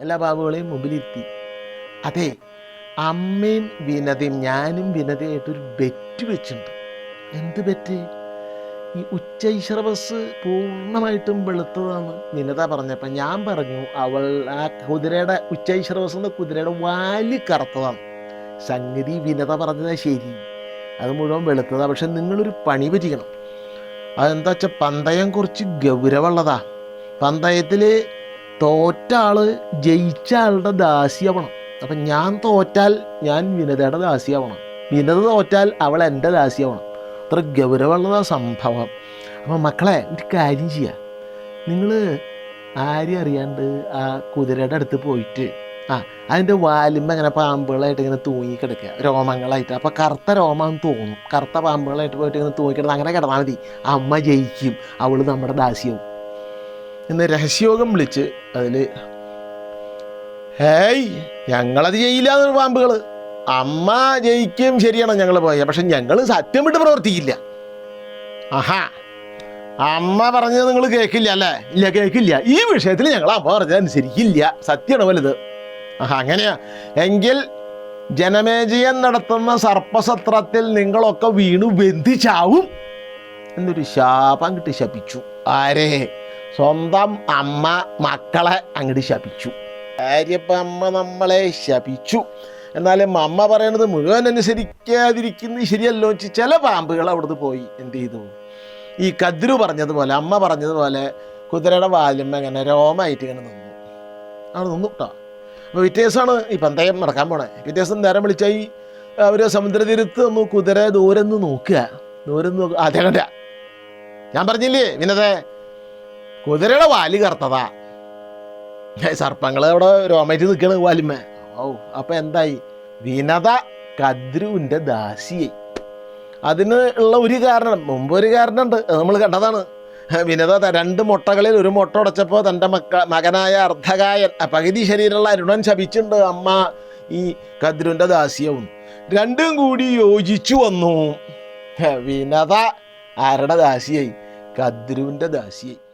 എല്ലാ ബാബുകളെയും മുമ്പിലിരുത്തി. അതെ അമ്മയും വിനതയും ഞാനും വിനതയായിട്ടൊരു ബെറ്റ് വെച്ചിട്ടുണ്ട്. എന്ത് ബെറ്റ്? ഈ ഉച്ച ഈശ്വര ബസ് പൂർണമായിട്ടും വെളുത്തതാണ് വിനത പറഞ്ഞപ്പോൾ ഞാൻ പറഞ്ഞു അവൾ ആ കുതിരയുടെ ഉച്ച ഈശ്വര ബസ് എന്ന കുതിരയുടെ വാൽ കറുത്തതാണ്. സംഗതി വിനത പറഞ്ഞതാ ശരി. അത് മുഴുവൻ വെളുത്തതാണ് പക്ഷെ നിങ്ങളൊരു പണി പറ്റിക്കണം. അതെന്താ വെച്ചാൽ പന്തയം കുറച്ച് ഗൗരവമുള്ളതാ. പന്തയത്തിൽ തോറ്റ ആൾ ജയിച്ച ആളുടെ ദാസിയാവണം. അപ്പം ഞാൻ തോറ്റാൽ ഞാൻ വിനതയുടെ ദാസിയാവണം. വിനത തോറ്റാൽ അവൾ എന്റെ ദാസിയാവണം. അത്ര ഗൗരവമുള്ളതാ സംഭവം. അപ്പം മക്കളെ ഒരു കാര്യം ചെയ്യുക നിങ്ങൾ ആരും അറിയാണ്ട് ആ കുതിരയുടെ അടുത്ത് പോയിട്ട് ആ അതിന്റെ വാലുമ്പ ഇങ്ങനെ പാമ്പുകളായിട്ട് ഇങ്ങനെ തൂങ്ങി കിടക്കുക രോമങ്ങളായിട്ട്. അപ്പോൾ കറുത്ത രോമം തോന്നും. കറുത്ത പാമ്പുകളായിട്ട് പോയിട്ട് ഇങ്ങനെ തൂങ്ങി കിടന്ന് അങ്ങനെ കിടന്നാൽ മതി. അമ്മ ജയിക്കും. അവൾ നമ്മുടെ ദാസ്യവും. എന്ന് രഹസ്യോഗം വിളിച്ച് അതിൽ ഹേയ് ഞങ്ങളത് ചെയ്യില്ല എന്നൊരു പാമ്പുകൾ അമ്മ ജയിക്കും ശരിയാണ് ഞങ്ങൾ പോയ പക്ഷെ ഞങ്ങൾ സത്യം വിട്ട് പ്രവർത്തിക്കില്ല. ആഹാ അമ്മ പറഞ്ഞത് നിങ്ങൾ കേൾക്കില്ല അല്ലേ? ഇല്ല കേൾക്കില്ല. ഈ വിഷയത്തിൽ ഞങ്ങൾ അമ്മ പറഞ്ഞത് അനുസരിക്കില്ല. സത്യമാണ് വലുത്? ആഹാ അങ്ങനെയാ. എങ്കിൽ ജനമേജയം നടത്തുന്ന സർപ്പസത്രത്തിൽ നിങ്ങളൊക്കെ വീണു ബന്ധിച്ചാവും. എന്നൊരു ശാപം കിട്ടി ശപിച്ചു. ആരെ? സ്വന്തം അമ്മ മക്കളെ അങ്ങോട്ട് ശപിച്ചു. ആര്യപ്പ അമ്മ നമ്മളെ ശപിച്ചു. എന്നാലും അമ്മ പറയണത് മുഴുവൻ അനുസരിക്കാതിരിക്കുന്നത് ശരിയല്ലോ വെച്ച് ചില പാമ്പുകൾ അവിടുന്ന് പോയി എന്ത് ചെയ്തു? ഈ കദ്രു പറഞ്ഞതുപോലെ അമ്മ പറഞ്ഞതുപോലെ കുതിരയുടെ വാലുമ്മ ഇങ്ങനെ രോമായിട്ട് ഇങ്ങനെ നിന്നു. അവിടെ നിന്നു കേട്ടോ. അപ്പോൾ പിറ്റേ ഈ പന്തയം നടക്കാൻ പോണേ. ദിവസം നേരം വിളിച്ചായി അവർ സമുദ്രതീരത്ത് ഒന്ന് കുതിര ദൂരം നോക്കുക. ദൂരം നോക്കുക അതെ കണ്ട? ഞാൻ പറഞ്ഞില്ലേ വിനതേ കുതിരയുടെ വാൽ കറുത്തതാ. സർപ്പങ്ങൾ അവിടെ രോമയിട്ട് നിൽക്കണ വാലിമ്മ. ഓ അപ്പൊ എന്തായി? വിനത കദ്രുവിന്റെ ദാസിയായി. അതിന് ഉള്ള ഒരു കാരണം മുമ്പ് ഒരു കാരണമുണ്ട് നമ്മൾ കണ്ടതാണ്. വിനത രണ്ട് മുട്ടകളിൽ ഒരു മുട്ട ഉടച്ചപ്പോൾ തന്റെ മക്ക മകനായ അർദ്ധകായൻ പകുതി ശരീരമുള്ള അരുണൻ ശപിച്ചിട്ടുണ്ട് അമ്മ ഈ കദ്രുവിന്റെ ദാസ്യവും. രണ്ടും കൂടി യോജിച്ചു വന്നു. വിനത ആരുടെ ദാസിയായി? കദ്രുവിന്റെ ദാസിയായി.